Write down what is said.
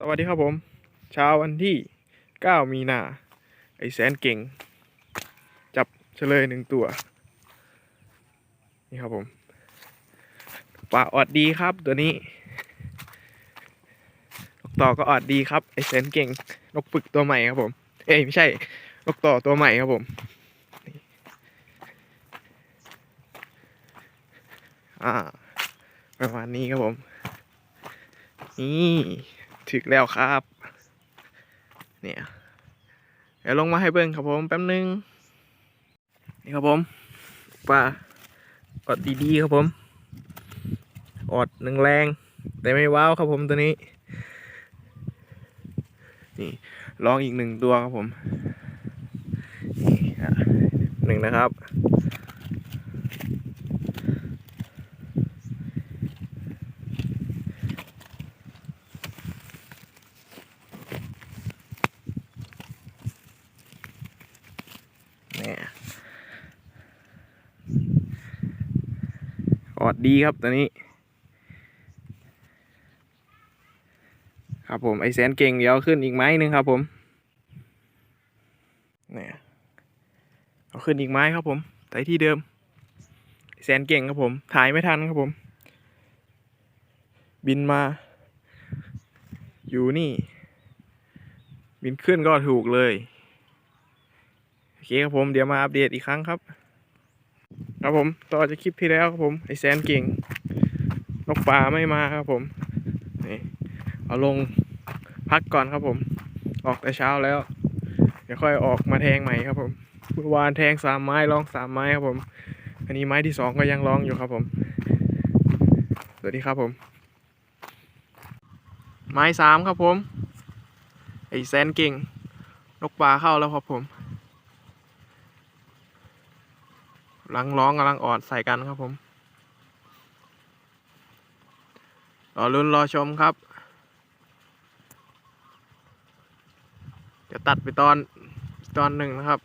สวัสดีครับผมเช้าวันที่ 9 มีนา ไอแสนเก่ง จับเฉลยหนึ่งตัว นี่ครับผมปลาออดดีครับตัวนี้ นกต่อก็ออดดีครับ ไอแสนเก่ง นกปึกตัวใหม่ครับผม เอ้ยไม่ใช่ นกต่อตัวใหม่ครับผมอ่าประมาณนี้ครับผม นี่ ถึกแล้วครับ เนี่ยเดี๋ยวลงมาให้เบิ้งครับผมแป๊บนึง นี่ครับผมปลาออดดีๆครับผม ออดหนึ่งแรง แต่ไม่ว้าวครับผมตัวนี้ นี่ลองอีกหนึ่งตัวครับผมนี่อะหนึ่งนะครับ เนี่ย อดดีครับตัวนี้ ครับผมไอแสนเก่งเดี๋ยวขึ้นอีกไม้หนึ่งครับผมเนี่ยเอาขึ้นอีกไม้ครับผมใส่ที่เดิม แสนเก่งครับผมถ่ายไม่ทันครับผม บินมา อยู่นี่ บินขึ้นก็ถูกเลย โอเคครับผมเดี๋ยวมาอัปเดตอีกครั้งครับ ครับผมต่อจากคลิปที่แล้วครับผมไอแซนเก่งนกป่าไม่มาครับผมนี่เอาลงพักก่อนครับผม ออกแต่เช้าแล้ว เดี๋ยวค่อยออกมาแทงใหม่ครับผมเมื่อวานแทงสามไม้ลองสามไม้ครับผม อันนี้ไม้ที่สองก็ยังลองอยู่ครับผม สวัสดีครับผม ไม้สามครับผมไอแซนเก่งนกป่าเข้าแล้วครับผม กำ ลังร้องกำลังออดใส่กันครับผมรอลุ้นรอชมครับเดี๋ยวตัดไปตอนตอนหนึ่งนะครับ